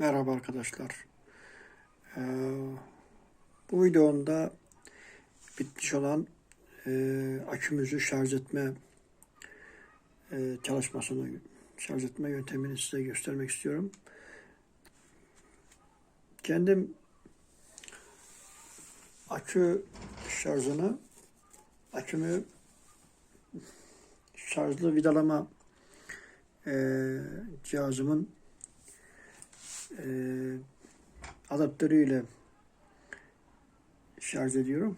Merhaba arkadaşlar. Ee, bu videomda bitmiş olan e, akümüzü şarj etme e, çalışmasını, şarj etme yöntemini size göstermek istiyorum. Kendim akü şarjını, akümü şarjlı vidalama e, cihazımın e, adaptörüyle şarj ediyorum.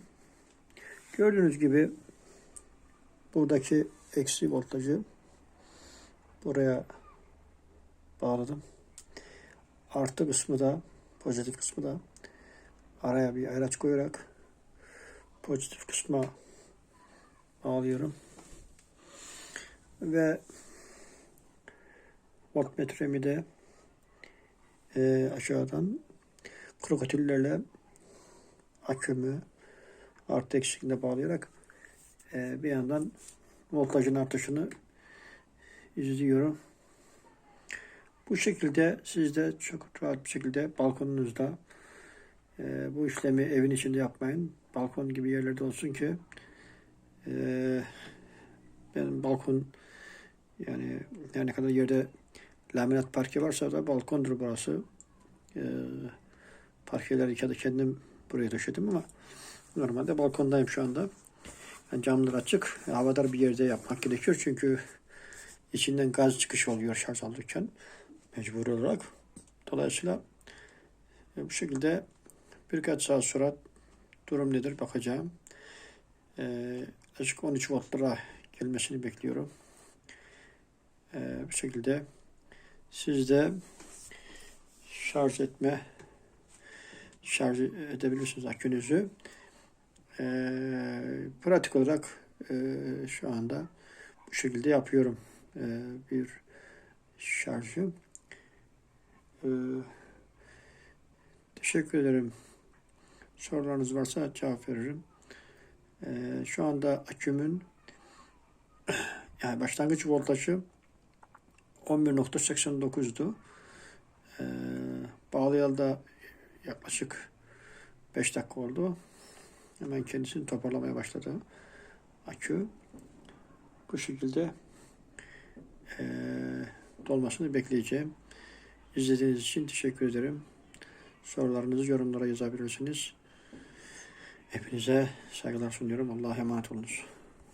Gördüğünüz gibi buradaki eksi voltajı buraya bağladım. Artı kısmı da pozitif kısmı da araya bir ayraç koyarak pozitif kısma bağlıyorum. Ve voltmetremi de e, aşağıdan krokatüllerle akümü artı eksikliğine bağlayarak e, bir yandan voltajın artışını izliyorum. Bu şekilde siz de çok rahat bir şekilde balkonunuzda e, bu işlemi evin içinde yapmayın. Balkon gibi yerlerde olsun ki e, benim balkon yani her ne kadar yerde laminat parke varsa da balkondur burası. E, parkeleri ya da kendim buraya döşedim ama normalde balkondayım şu anda. Yani camlar açık, havadar bir yerde yapmak gerekiyor çünkü içinden gaz çıkış oluyor şarj alırken mecbur olarak. Dolayısıyla e, bu şekilde birkaç saat sonra durum nedir bakacağım. E, açık 13 voltlara gelmesini bekliyorum. E, bu şekilde siz de şarj etme şarj edebilirsiniz akünüzü. Ee, pratik olarak e, şu anda bu şekilde yapıyorum ee, bir şarjı. Ee, teşekkür ederim. Sorularınız varsa cevap veririm. Ee, şu anda akümün yani başlangıç voltajı 11.89'du. Ee, bağlayalı yaklaşık 5 dakika oldu. Hemen kendisini toparlamaya başladı akü. Bu şekilde ee, dolmasını bekleyeceğim. İzlediğiniz için teşekkür ederim. Sorularınızı yorumlara yazabilirsiniz. Hepinize saygılar sunuyorum. Allah'a emanet olunuz.